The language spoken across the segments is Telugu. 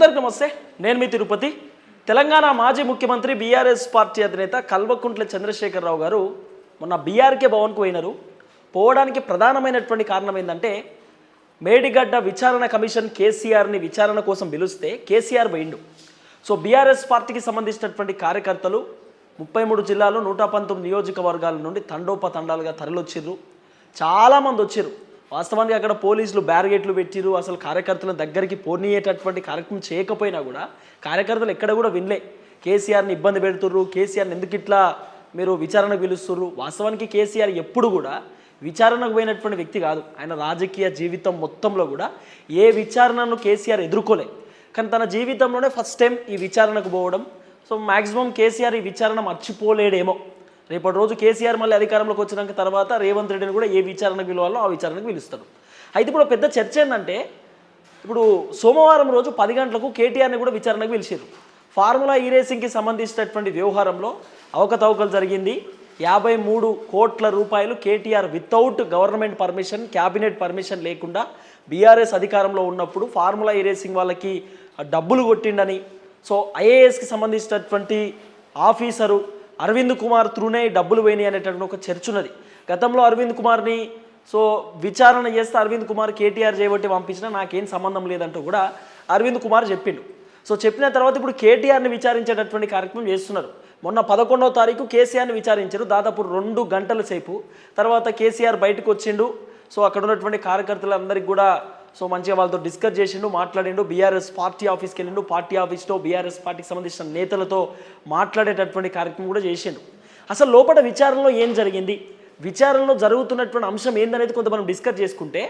అందరికీ నమస్తే. నేను మీ తిరుపతి. తెలంగాణ మాజీ ముఖ్యమంత్రి బీఆర్ఎస్ పార్టీ అధినేత కల్వకుంట్ల చంద్రశేఖరరావు గారు మొన్న బీఆర్కే భవన్కు పోయినారు. పోవడానికి ప్రధానమైనటువంటి కారణం ఏంటంటే మేడిగడ్డ విచారణ కమిషన్ కేసీఆర్ని విచారణ కోసం పిలిస్తే కేసీఆర్ పోయిండు. సో బీఆర్ఎస్ పార్టీకి సంబంధించినటువంటి కార్యకర్తలు ముప్పై మూడు జిల్లాలు నూట పంతొమ్మిది నియోజకవర్గాల నుండి తండోపతండాలుగా తరలొచ్చిర్రు. చాలామంది వచ్చారు వాస్తవానికి అక్కడ పోలీసులు బ్యారిగేట్లు పెట్టిరు అసలు కార్యకర్తల దగ్గరికి పోనీయేటటువంటి కార్యక్రమం చేయకపోయినా కూడా కార్యకర్తలు ఎక్కడ కూడా వినలే. కేసీఆర్ని ఇబ్బంది పెడుతుర్రు. కేసీఆర్ని ఎందుకు ఇట్లా మీరు విచారణకు పిలుస్తుర్రు? వాస్తవానికి కేసీఆర్ ఎప్పుడు కూడా విచారణకు పోయినటువంటి వ్యక్తి కాదు. ఆయన రాజకీయ జీవితం మొత్తంలో కూడా ఏ విచారణను కేసీఆర్ ఎదుర్కోలే. కానీ తన జీవితంలోనే ఫస్ట్ టైం ఈ విచారణకు పోవడం. సో మ్యాక్సిమం కేసీఆర్ ఈ విచారణ మర్చిపోలేడేమో. రేపటి రోజు కేసీఆర్ మళ్ళీ అధికారంలోకి వచ్చినాక తర్వాత రేవంత్ రెడ్డిని కూడా ఏ విచారణకు పిలవాలో ఆ విచారణకు పిలుస్తారు. అయితే ఇప్పుడు పెద్ద చర్చ ఏంటంటే ఇప్పుడు సోమవారం రోజు పది గంటలకు కేటీఆర్ని కూడా విచారణకు పిలిచారు ఫార్ములా ఈ రేసింగ్కి సంబంధించినటువంటి వ్యవహారంలో అవకతవకలు జరిగింది. యాభై మూడు కోట్ల రూపాయలు KTR without government permission cabinet permission లేకుండా బీఆర్ఎస్ అధికారంలో ఉన్నప్పుడు ఫార్ములా ఈ రేసింగ్ వాళ్ళకి డబ్బులు కొట్టిండని. సో ఐఏఎస్కి సంబంధించినటువంటి ఆఫీసరు అరవింద్ కుమార్ త్రూనే డబ్బులు పోయినాయి అనేటటువంటి ఒక చర్చ ఉన్నది. గతంలో అరవింద్ కుమార్ని సో విచారణ చేస్తే అరవింద్ కుమార్ కేటీఆర్ చేయబట్టి పంపించినా నాకేం సంబంధం లేదంటూ కూడా అరవింద్ కుమార్ చెప్పిండు. సో చెప్పిన తర్వాత ఇప్పుడు కేటీఆర్ని విచారించేటటువంటి కార్యక్రమం చేస్తున్నారు. మొన్న పదకొండవ తారీఖు కేసీఆర్ని విచారించారు. దాదాపు రెండు గంటల సేపు తర్వాత కేసీఆర్ బయటకు వచ్చిండు. సో అక్కడ ఉన్నటువంటి కార్యకర్తలందరికీ కూడా సో మంచిగా వాళ్ళతో డిస్కస్ చేసిండు మాట్లాడిండు. బీఆర్ఎస్ పార్టీ ఆఫీస్కి వెళ్ళిండు. పార్టీ ఆఫీస్లో బీఆర్ఎస్ పార్టీకి సంబంధించిన నేతలతో మాట్లాడేటటువంటి కార్యక్రమం కూడా చేసిండు. అసలు లోపల విచారణలో ఏం జరిగింది? విచారణలో జరుగుతున్నటువంటి అంశం ఏందనేది కొంత మనం డిస్కస్ చేసుకుంటే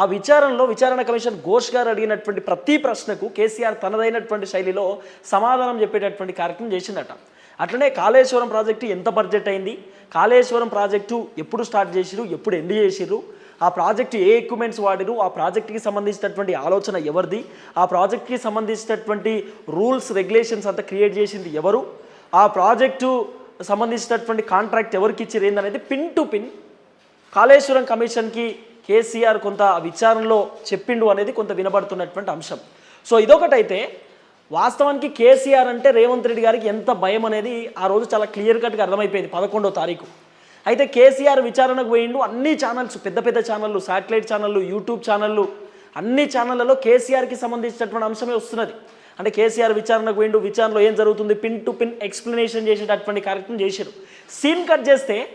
ఆ విచారణలో విచారణ కమిషన్ ఘోష్ గారు అడిగినటువంటి ప్రతి ప్రశ్నకు కేసీఆర్ తనదైనటువంటి శైలిలో సమాధానం చెప్పేటటువంటి కార్యక్రమం చేసిందట. అట్లనే కాళేశ్వరం ప్రాజెక్టు ఎంత బడ్జెట్ అయింది? కాళేశ్వరం ప్రాజెక్టు ఎప్పుడు స్టార్ట్ చేసిరు ఎప్పుడు ఎండ్ చేసిరు ఆ ప్రాజెక్ట్ ఏ ఎక్విప్మెంట్స్ వాడిరు ఆ ప్రాజెక్ట్కి సంబంధించినటువంటి ఆలోచన ఎవరిది ఆ ప్రాజెక్ట్కి సంబంధించినటువంటి రూల్స్ రెగ్యులేషన్స్ అంతా క్రియేట్ చేసింది ఎవరు ఆ ప్రాజెక్టు సంబంధించినటువంటి కాంట్రాక్ట్ ఎవరికి ఇచ్చారు ఏందనేది పిన్ టు పిన్ కాళేశ్వరం కమిషన్కి కేసీఆర్ కొంత విచారణలో చెప్పిండు అనేది కొంత వినబడుతున్నటువంటి అంశం. సో ఇదొకటైతే వాస్తవానికి కేసీఆర్ అంటే రేవంత్ రెడ్డి గారికి ఎంత భయం అనేది ఆ రోజు చాలా క్లియర్ కట్గా అర్థమైపోయింది పదకొండో తారీఖు. అయితే కేసీఆర్ విచారణకు పోయిండు. అన్ని ఛానల్స్ పెద్ద పెద్ద ఛానళ్ళు శాటిలైట్ ఛానళ్ళు యూట్యూబ్ ఛానళ్ళు అన్ని ఛానళ్ళలో కేసీఆర్కి సంబంధించినటువంటి అంశమే వస్తున్నది. అంటే కేసీఆర్ విచారణకు పోయిండు. విచారణలో ఏం జరుగుతుంది? పిన్ టు పిన్ ఎక్స్ప్లెనేషన్ చేసేటటువంటి కార్యక్రమం చేశారు. సీన్ కట్ చేస్తే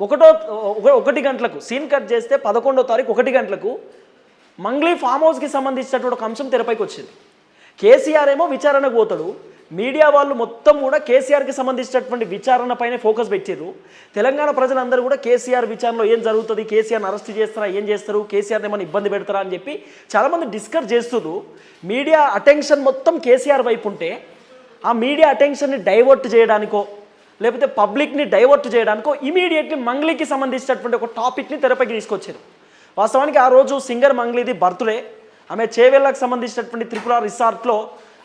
ఒకటో ఒక- ఒకటి గంటలకు సీన్ కట్ చేస్తే పదకొండో తారీఖు ఒకటి గంటలకు మంగ్లీ ఫామ్ హౌస్కి సంబంధించినటువంటి ఒక అంశం తెరపైకి వచ్చింది. కేసీఆర్ ఏమో విచారణకు పోతాడు. మీడియా వాళ్ళు మొత్తం కూడా కేసీఆర్కి సంబంధించినటువంటి విచారణపైనే ఫోకస్ పెట్టారు తెలంగాణ ప్రజలందరూ కూడా కేసీఆర్ విచారణలో ఏం జరుగుతుంది కేసీఆర్ని అరెస్ట్ చేస్తారా ఏం చేస్తారు కేసీఆర్ని ఏమైనా ఇబ్బంది పెడతారా అని చెప్పి చాలామంది డిస్కస్ చేస్తున్నారు మీడియా అటెన్షన్ మొత్తం కేసీఆర్ వైపు ఉంటే ఆ మీడియా అటెన్షన్ని డైవర్ట్ చేయడానికో లేకపోతే పబ్లిక్ని డైవర్ట్ చేయడానికో ఇమీడియట్లీ మంగ్లీకి సంబంధించినటువంటి ఒక టాపిక్ని తెరపైకి తీసుకొచ్చారు. వాస్తవానికి ఆ రోజు సింగర్ మంగ్లీది బర్త్డే. ఆమె చేవేళ్ళకు సంబంధించినటువంటి త్రిపుర రిసార్ట్లో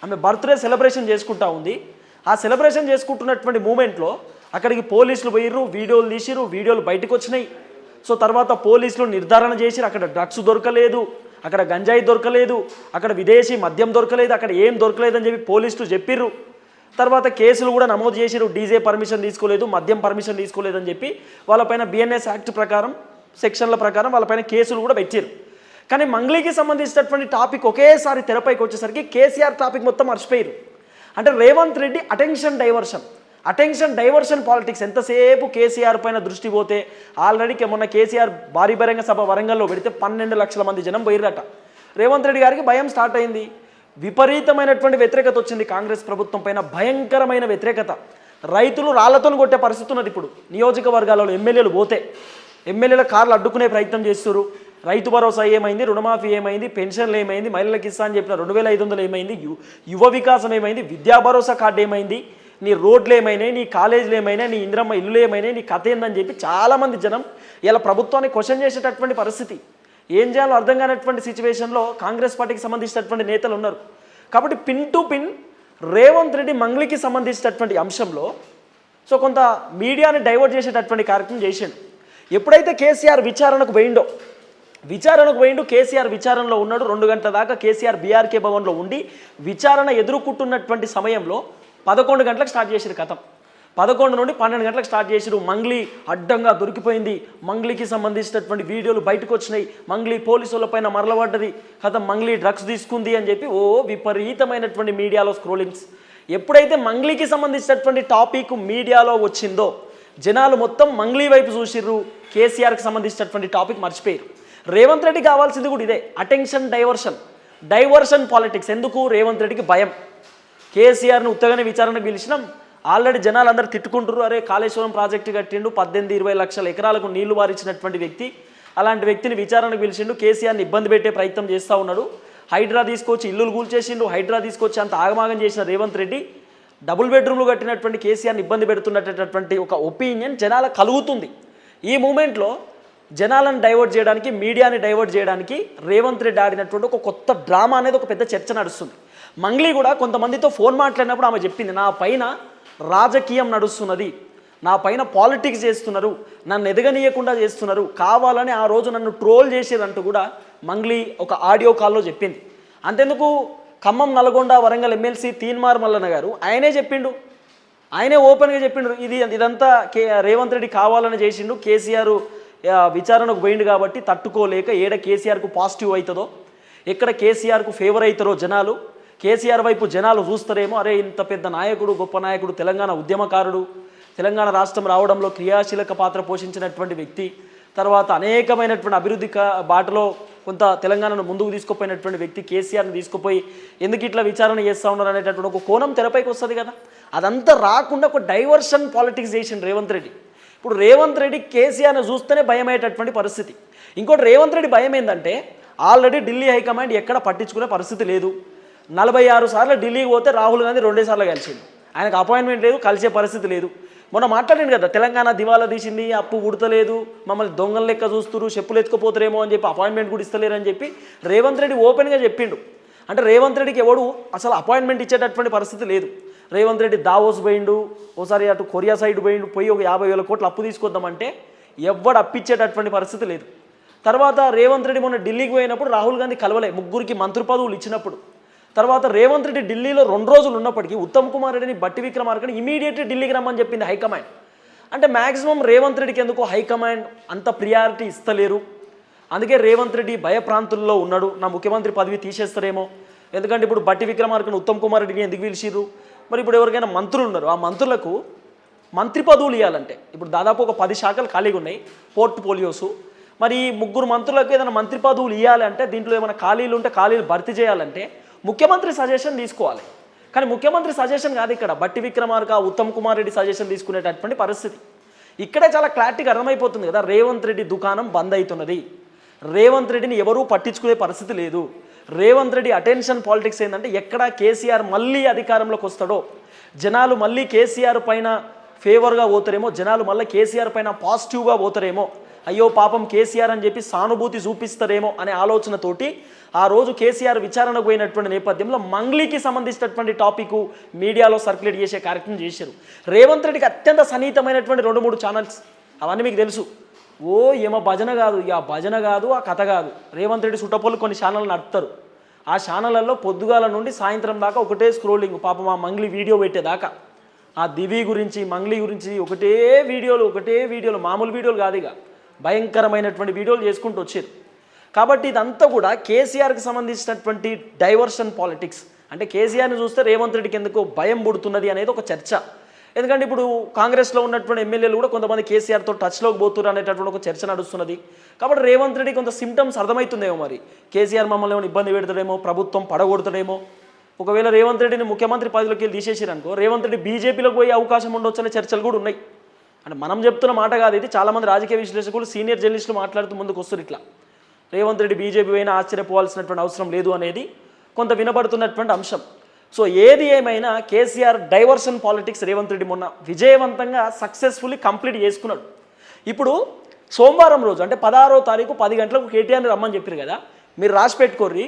ఆమె బర్త్డే సెలబ్రేషన్ చేసుకుంటా ఉంది. ఆ సెలబ్రేషన్ చేసుకుంటున్నటువంటి మూమెంట్లో అక్కడికి పోలీసులు పోయిర్రు వీడియోలు తీసిర్రు వీడియోలు బయటకు వచ్చినాయి. సో తర్వాత పోలీసులు నిర్ధారణ చేసిరు అక్కడ డ్రగ్స్ దొరకలేదు అక్కడ గంజాయి దొరకలేదు అక్కడ విదేశీ మద్యం దొరకలేదు అక్కడ ఏం దొరకలేదని చెప్పి పోలీసులు చెప్పిర్రు. తర్వాత కేసులు కూడా నమోదు చేసిరు డీజే పర్మిషన్ తీసుకోలేదు మద్యం పర్మిషన్ తీసుకోలేదని చెప్పి వాళ్ళపైన బిఎన్ఎస్ యాక్ట్ ప్రకారం సెక్షన్ల ప్రకారం వాళ్ళపైన కేసులు కూడా పెట్టారు కానీ మంగ్లీకి సంబంధించినటువంటి టాపిక్ ఒకేసారి తెరపైకి వచ్చేసరికి కేసీఆర్ టాపిక్ మొత్తం మర్చిపోయారు. అంటే Revanth Reddy attention diversion. Attention diversion politics. ఎంతసేపు కేసీఆర్ పైన దృష్టి పోతే ఆల్రెడీ మొన్న కేసీఆర్ భారీ బహిరంగ సభ వరంగల్లో పెడితే పన్నెండు లక్షల మంది జనం పోయిరట రేవంత్ రెడ్డి గారికి భయం స్టార్ట్ అయింది. విపరీతమైనటువంటి వ్యతిరేకత వచ్చింది కాంగ్రెస్ ప్రభుత్వం పైన. భయంకరమైన వ్యతిరేకత. రైతులు రాళ్ళతో కొట్టే పరిస్థితి ఉన్నది ఇప్పుడు. నియోజకవర్గాలలో ఎమ్మెల్యేలు పోతే. ఎమ్మెల్యేల కార్లు అడ్డుకునే ప్రయత్నం చేస్తున్నారు. రైతు భరోసా ఏమైంది? రుణమాఫీ ఏమైంది? పెన్షన్లు ఏమైంది? మహిళలకు ఇస్తా అని చెప్పిన రెండు వేల ఐదు వందలు ఏమైంది? యు యువ వికాసం ఏమైంది? విద్యా భరోసా కార్డు ఏమైంది? నీ రోడ్లు ఏమైనాయి? నీ కాలేజీలు ఏమైనా నీ ఇంద్రమ్మ ఇల్లు ఏమైనాయి? నీ కథ ఏందని చెప్పి చాలామంది జనం ఇలా ప్రభుత్వాన్ని క్వశ్చన్ చేసేటటువంటి పరిస్థితి. ఏం చేయాలో అర్థం కానటువంటి సిచ్యువేషన్లో కాంగ్రెస్ పార్టీకి సంబంధించినటువంటి నేతలు ఉన్నారు. కాబట్టి pin to pin Revanth Reddy మంగ్లికి సంబంధించినటువంటి అంశంలో సో కొంత మీడియాని డైవర్ట్ చేసేటటువంటి కార్యక్రమం చేసిండు. ఎప్పుడైతే కేసీఆర్ విచారణకు పోయిండో విచారణకు పోయిండు. కేసీఆర్ విచారణలో ఉన్నాడు. రెండు గంటల దాకా కేసీఆర్ బీఆర్కే భవన్లో ఉండి విచారణ ఎదుర్కొంటున్నటువంటి సమయంలో పదకొండు గంటలకు స్టార్ట్ చేసిరు కథం. పదకొండు నుండి పన్నెండు గంటలకు స్టార్ట్ చేసిరు. మంగ్లీ అడ్డంగా దొరికిపోయింది. మంగ్లీకి సంబంధించినటువంటి వీడియోలు బయటకు వచ్చినాయి. మంగ్లీ పోలీసుల పైన మరలబడ్డది. కథం మంగ్లీ డ్రగ్స్ తీసుకుంది అని చెప్పి ఓ విపరీతమైనటువంటి మీడియాలో స్క్రోలింగ్స్. ఎప్పుడైతే మంగ్లీకి సంబంధించినటువంటి టాపిక్ మీడియాలో వచ్చిందో జనాలు మొత్తం మంగ్లీ వైపు చూసిర్రు. కేసీఆర్కి సంబంధించినటువంటి టాపిక్ మర్చిపోయారు రేవంత్ రెడ్డి కావాల్సింది కూడా ఇదే. అటెన్షన్ డైవర్షన్ డైవర్షన్ పాలిటిక్స్ ఎందుకు రేవంత్ రెడ్డికి భయం? కేసీఆర్ని ఉత్తగానే విచారణకు పిలిచినాం. ఆల్రెడీ జనాలు అందరు తిట్టుకుంటారు అరే కాళేశ్వరం ప్రాజెక్టు కట్టిండు పద్దెనిమిది ఇరవై లక్షల ఎకరాలకు నీళ్ళు వారించినటువంటి వ్యక్తి. అలాంటి వ్యక్తిని విచారణకు పిలిచిండు. కేసీఆర్ని ఇబ్బంది పెట్టే ప్రయత్నం చేస్తూ ఉన్నాడు. హైడ్రా తీసుకొచ్చి ఇల్లులు కూల్చేసిండు. హైడ్రా తీసుకొచ్చి అంత ఆగమాగం చేసిన రేవంత్ రెడ్డి డబుల్ బెడ్రూమ్లు కట్టినటువంటి కేసీఆర్ని ఇబ్బంది పెడుతున్నటువంటి ఒక ఒపీనియన్ జనాల కలుగుతుంది. ఈ మూమెంట్లో జనాలను డైవర్ట్ చేయడానికి మీడియాని డైవర్ట్ చేయడానికి రేవంత్ రెడ్డి ఆడినటువంటి ఒక కొత్త డ్రామా అనేది ఒక పెద్ద చర్చ నడుస్తుంది. మంగ్లీ కూడా కొంతమందితో ఫోన్ మాట్లాడినప్పుడు ఆమె చెప్పింది నా పైన రాజకీయం నడుస్తున్నది. నా పైన పాలిటిక్స్ చేస్తున్నారు. నన్ను ఎదగనీయకుండా చేస్తున్నారు. కావాలని ఆ రోజు నన్ను ట్రోల్ చేసేదంటూ కూడా మంగ్లీ ఒక ఆడియో కాల్లో చెప్పింది. అంతెందుకు? ఖమ్మం నల్గొండ వరంగల్ ఎమ్మెల్సీ తీన్మార్ మల్లన్న గారు ఆయనే చెప్పిండు. ఆయనే ఓపెన్గా చెప్పిండు. ఇది ఇదంతా కే రేవంత్ రెడ్డి కావాలని చేసిండు. కేసీఆర్ విచారణకు పోయిండు కాబట్టి తట్టుకోలేక ఏడ కేసీఆర్కు పాజిటివ్ అవుతుందో ఎక్కడ కేసీఆర్కు ఫేవర్ అవుతారో జనాలు కేసీఆర్ వైపు జనాలు చూస్తారేమో అరే ఇంత పెద్ద నాయకుడు గొప్ప నాయకుడు తెలంగాణ ఉద్యమకారుడు తెలంగాణ రాష్ట్రం రావడంలో క్రియాశీలక పాత్ర పోషించినటువంటి వ్యక్తి తర్వాత అనేకమైనటువంటి అభివృద్ధి కా- బాటలో కొంత తెలంగాణను ముందుకు తీసుకుపోయినటువంటి వ్యక్తి కేసీఆర్ని తీసుకుపోయి ఎందుకు ఇట్లా విచారణ చేస్తూ ఉన్నారు అనేటటువంటి ఒక కోణం తెరపైకి వస్తుంది కదా. అదంతా రాకుండా ఒక డైవర్షన్ పాలిటిక్స్ చేసిండు రేవంత్ రెడ్డి. ఇప్పుడు రేవంత్ రెడ్డి కేసీఆర్ని చూస్తేనే భయమయ్యేటటువంటి పరిస్థితి. ఇంకోటి రేవంత్ రెడ్డి భయం ఏంటంటే ఆల్రెడీ ఢిల్లీ హైకమాండ్ ఎక్కడ పట్టించుకునే పరిస్థితి లేదు. నలభై ఆరు సార్లు ఢిల్లీకి పోతే రాహుల్ గాంధీ రెండే సార్లు కలిసిండు. ఆయనకు అపాయింట్మెంట్ లేదు కలిసే పరిస్థితి లేదు. మొన్న మాట్లాడింది కదా తెలంగాణ దివాలా తీసింది అప్పు ఉడతలేదు మమ్మల్ని దొంగల లెక్క చూస్తున్నారు చెప్పులు ఎత్తుకుపోతారేమో అని చెప్పి అపాయింట్మెంట్ కూడా ఇస్తలేరని చెప్పి రేవంత్ రెడ్డి ఓపెన్గా చెప్పిండు. అంటే రేవంత్ రెడ్డికి ఎవడు అసలు అపాయింట్మెంట్ ఇచ్చేటటువంటి పరిస్థితి లేదు. రేవంత్ రెడ్డి దావోస్ పోయిండు ఓసారి అటు కొరియా సైడ్ పోయిండు పోయి ఒక యాభై వేల కోట్లు అప్పు తీసుకొద్దామంటే ఎవ్వడు అప్పిచ్చేటటువంటి పరిస్థితి లేదు. తర్వాత రేవంత్ రెడ్డి మొన్న ఢిల్లీకి పోయినప్పుడు రాహుల్ గాంధీ కలవలే ముగ్గురికి మంత్రి పదవులు ఇచ్చినప్పుడు. తర్వాత రేవంత్ రెడ్డి ఢిల్లీలో రెండు రోజులు ఉన్నప్పటికీ ఉత్తమ్ కుమార్ రెడ్డిని బట్టి విక్రమార్కని ఇమీడియట్లీ ఢిల్లీకి రమ్మని చెప్పింది హైకమాండ్. అంటే మ్యాక్సిమం రేవంత్ రెడ్డికి ఎందుకో హైకమాండ్ అంత ప్రియారిటీ ఇస్తలేరు. అందుకే రేవంత్ రెడ్డి భయప్రాంతుల్లో ఉన్నాడు. నా ముఖ్యమంత్రి పదవి తీసేస్తారేమో. ఎందుకంటే ఇప్పుడు బట్టి విక్రమార్కను ఉత్తమ్ కుమార్ రెడ్డిని ఎందుకు పిలిచిర్రు? మరి ఇప్పుడు ఎవరికైనా మంత్రులు ఉన్నారు. ఆ మంత్రులకు మంత్రి పదవులు ఇవ్వాలంటే ఇప్పుడు దాదాపు ఒక పది శాఖలు ఖాళీగా ఉన్నాయి. Portfolios. మరి ఈ ముగ్గురు మంత్రులకు ఏదైనా మంత్రి పదవులు ఇవ్వాలంటే దీంట్లో ఏమైనా ఖాళీలు ఉంటే ఖాళీలు భర్తీ చేయాలంటే ముఖ్యమంత్రి సజెషన్ తీసుకోవాలి. కానీ ముఖ్యమంత్రి సజెషన్ కాదు ఇక్కడ. బట్టి విక్రమార్క ఉత్తమ్ కుమార్ రెడ్డి సజెషన్ తీసుకునేటటువంటి పరిస్థితి. ఇక్కడే చాలా క్లారిటీగా అర్థమైపోతుంది కదా రేవంత్ రెడ్డి దుకాణం బంద్ అవుతున్నది. రేవంత్ రెడ్డిని ఎవరూ పట్టించుకునే పరిస్థితి లేదు. రేవంత్ రెడ్డి అటెన్షన్ పాలిటిక్స్ ఏంటంటే ఎక్కడ కేసీఆర్ మళ్ళీ అధికారంలోకి వస్తాడో జనాలు మళ్ళీ కేసీఆర్ పైన ఫేవర్గా పోతారేమో జనాలు మళ్ళీ కేసీఆర్ పైన పాజిటివ్గా పోతారేమో అయ్యో పాపం కేసీఆర్ అని చెప్పి సానుభూతి చూపిస్తారేమో అనే ఆలోచనతోటి ఆ రోజు కేసీఆర్ విచారణకు పోయినటువంటి నేపథ్యంలో మంగ్లీకి సంబంధించినటువంటి టాపిక్ మీడియాలో సర్క్యులేట్ చేసే కార్యక్రమం చేశారు. రేవంత్ రెడ్డికి అత్యంత సన్నిహితమైనటువంటి రెండు మూడు ఛానల్స్ అవన్నీ మీకు తెలుసు. ఓ ఏమో భజన కాదు. ఇక ఆ భజన కాదు ఆ కథ కాదు. రేవంత్ రెడ్డి సుట్టపోలు కొన్ని ఛానల్ నడుపుతారు. ఆ ఛానళ్ళల్లో పొద్దుగాల నుండి సాయంత్రం దాకా ఒకటే స్క్రోలింగ్. పాపం ఆ మంగ్లీ వీడియో పెట్టేదాకా. ఆ దివి గురించి మంగ్లీ గురించి ఒకటే వీడియోలు ఒకటే వీడియోలు మామూలు వీడియోలు కాదు ఇక. భయంకరమైనటువంటి వీడియోలు చేసుకుంటూ వచ్చేది కాబట్టి ఇదంతా కూడా కేసీఆర్కి సంబంధించినటువంటి డైవర్షన్ పాలిటిక్స్. అంటే కేసీఆర్ని చూస్తే రేవంత్ రెడ్డికి ఎందుకు భయం పుడుతున్నది అనేది ఒక చర్చ. ఎందుకంటే ఇప్పుడు కాంగ్రెస్లో ఉన్నటువంటి ఎమ్మెల్యేలు కూడా కొంతమంది కేసీఆర్తో టచ్లోకి పోతున్నారు అనేటటువంటి ఒక చర్చ నడుస్తున్నది. కాబట్టి రేవంత్ రెడ్డి కొంత సిమ్టమ్స్ అర్థమవుతుందేమో మరి. కేసీఆర్ మమ్మల్ని ఏమైనా ఇబ్బంది పెడతాడేమో ప్రభుత్వం పడగొడతాడేమో. ఒకవేళ రేవంత్ రెడ్డిని ముఖ్యమంత్రి పదవిలోకి వెళ్ళి తీసేసారనుకో రేవంత్ రెడ్డి బీజేపీలోకి పోయే అవకాశం ఉండొచ్చనే చర్చలు కూడా ఉన్నాయి. అంటే మనం చెప్తున్న మాట కాదు ఇది. చాలామంది రాజకీయ విశ్లేషకులు సీనియర్ జర్నలిస్టులు మాట్లాడుతూ ముందుకు వస్తారు ఇట్లా. రేవంత్ రెడ్డి బీజేపీ పోయినా ఆశ్చర్యపోవాల్సినటువంటి అవసరం లేదు అనేది కొంత వినబడుతున్నటువంటి అంశం. సో ఏది ఏమైనా KCR diversion politics Revanth Reddy మొన్న విజయవంతంగా సక్సెస్ఫుల్లీ కంప్లీట్ చేసుకున్నాడు. ఇప్పుడు సోమవారం రోజు అంటే పదహారో తారీఖు పది గంటలకు కేటీఆర్ని రమ్మని చెప్పారు కదా మీరు రాసి పెట్టుకోర్రి.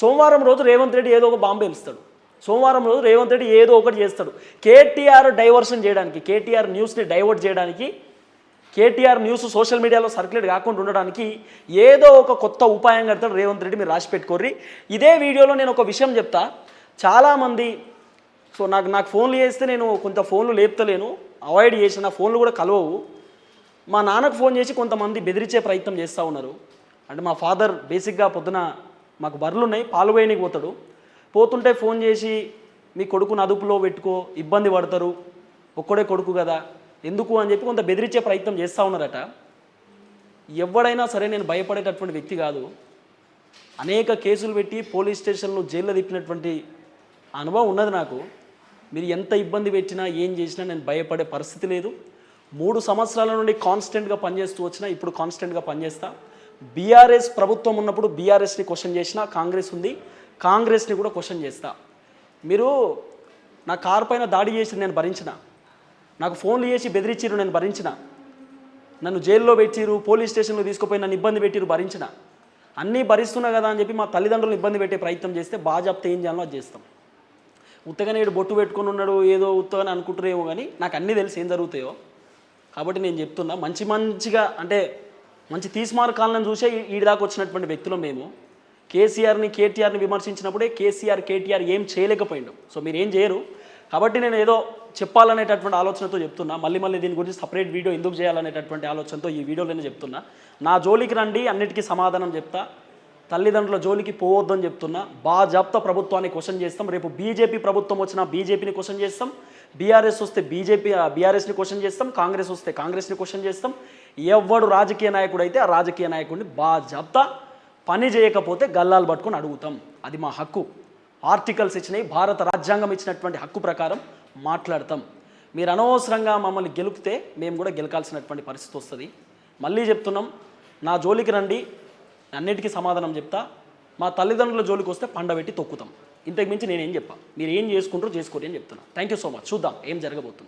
సోమవారం రోజు రేవంత్ రెడ్డి ఏదో ఒక బాంబు వెలుస్తాడు సోమవారం రోజు రేవంత్ రెడ్డి ఏదో ఒకటి చేస్తాడు. కేటీఆర్ డైవర్షన్ చేయడానికి కేటీఆర్ న్యూస్ని డైవర్ట్ చేయడానికి కేటీఆర్ న్యూస్ సోషల్ మీడియాలో సర్క్యులేట్ కాకుండా ఉండడానికి ఏదో ఒక కొత్త ఉపాయం కడతాడు రేవంత్ రెడ్డి మీరు రాసి పెట్టుకోర్రి. ఇదే వీడియోలో నేను ఒక విషయం చెప్తా. చాలామంది సో నాకు నాకు ఫోన్లు చేస్తే నేను కొంత ఫోన్లు లేపుతలేను. అవాయిడ్ చేసిన ఫోన్లు కూడా కలవవు. మా నాన్నకు ఫోన్ చేసి కొంతమంది బెదిరించే ప్రయత్నం చేస్తూ ఉన్నారు. అంటే మా ఫాదర్ బేసిక్గా పొద్దున మాకు బర్రెలు ఉన్నాయి పాలు వేయనికి పోతాడు. పోతుంటే ఫోన్ చేసి మీ కొడుకుని అదుపులో పెట్టుకో ఇబ్బంది పడతారు. ఒక్కడే కొడుకు కదా. ఎందుకు? అని చెప్పి కొంత బెదిరించే ప్రయత్నం చేస్తూ ఉన్నారట. ఎవడైనా సరే నేను భయపడేటటువంటి వ్యక్తి కాదు. అనేక కేసులు పెట్టి పోలీస్ స్టేషన్లో జైల్లో తిప్పినటువంటి అనుభవం ఉన్నది నాకు. మీరు ఎంత ఇబ్బంది పెట్టినా ఏం చేసినా నేను భయపడే పరిస్థితి లేదు. మూడు సంవత్సరాల నుండి కాన్స్టెంట్గా పనిచేస్తూ వచ్చినా ఇప్పుడు కాన్స్టెంట్గా పనిచేస్తా. బీఆర్ఎస్ ప్రభుత్వం ఉన్నప్పుడు బీఆర్ఎస్ని క్వశ్చన్ చేసిన కాంగ్రెస్ ఉంది. కాంగ్రెస్ని కూడా క్వశ్చన్ చేస్తా. మీరు నా కారు పైన దాడి చేసి నేను భరించిన. నాకు ఫోన్లు చేసి బెదిరించిరు నేను భరించిన. నన్ను జైల్లో పెట్టిరు పోలీస్ స్టేషన్లో తీసుకుపోయి నన్ను ఇబ్బంది పెట్టిరు భరించిన. అన్నీ భరిస్తున్నా కదా అని చెప్పి మా తల్లిదండ్రులు ఇబ్బంది పెట్టే ప్రయత్నం చేస్తే బాజాప్తా ఏం చేయాలో అది చేస్తాం. ఉత్తగానే ఈడు బొట్టు పెట్టుకొని ఉన్నాడు ఏదో ఉత్తగానే అనుకుంటారేమో కానీ నాకు అన్నీ తెలిసి ఏం జరుగుతాయో. కాబట్టి నేను చెప్తున్నా మంచి మంచిగా అంటే మంచి తీస్మార్కాలను చూసే ఈ- ఈడి దాకా వచ్చినటువంటి వ్యక్తులు మేము. కేసీఆర్ని కేటీఆర్ని విమర్శించినప్పుడే కేసీఆర్ కేటీఆర్ ఏం చేయలేకపోయిండు. సో మీరు ఏం చేయరు. కాబట్టి నేను ఏదో చెప్పాలనేటటువంటి ఆలోచనతో చెప్తున్నా. మళ్ళీ మళ్ళీ దీని గురించి సపరేట్ వీడియో ఎందుకు చేయాలనేటటువంటి ఆలోచనతో ఈ వీడియోలోనే చెప్తున్నా. నా జోలికి రండి అన్నిటికీ సమాధానం చెప్తా. తల్లిదండ్రుల జోలికి పోవద్దని చెప్తున్నా బాజాప్తా ప్రభుత్వాన్ని క్వశ్చన్ చేస్తాం. రేపు బీజేపీ ప్రభుత్వం వచ్చినా బీజేపీని క్వశ్చన్ చేస్తాం. బీఆర్ఎస్ వస్తే బీజేపీ బీఆర్ఎస్ని క్వశ్చన్ చేస్తాం. కాంగ్రెస్ వస్తే కాంగ్రెస్ని క్వశ్చన్ చేస్తాం. ఎవడు రాజకీయ నాయకుడు అయితే ఆ రాజకీయ నాయకుడిని బాజాప్తా పని చేయకపోతే గల్లాలు పట్టుకొని అడుగుతాం. అది మా హక్కు. ఆర్టికల్స్ ఇచ్చినాయి భారత రాజ్యాంగం ఇచ్చినటువంటి హక్కు ప్రకారం మాట్లాడతాం. మీరు అనవసరంగా మమ్మల్ని గెలిపితే మేము కూడా గెలకాల్సినటువంటి పరిస్థితి వస్తుంది. మళ్ళీ చెప్తున్నాం నా జోలికి రండి అన్నిటికీ సమాధానం చెప్తా. మా తల్లిదండ్రుల జోలికి వస్తే పండబెట్టి తొక్కుతాం. ఇంతకు మించి నేనేం చెప్పా? మీరు ఏం చేసుకుంటారో చేసుకోండి అని చెప్తున్నా. థ్యాంక్ యూ సో మచ్ చూద్దాం ఏం జరగబోతుంది.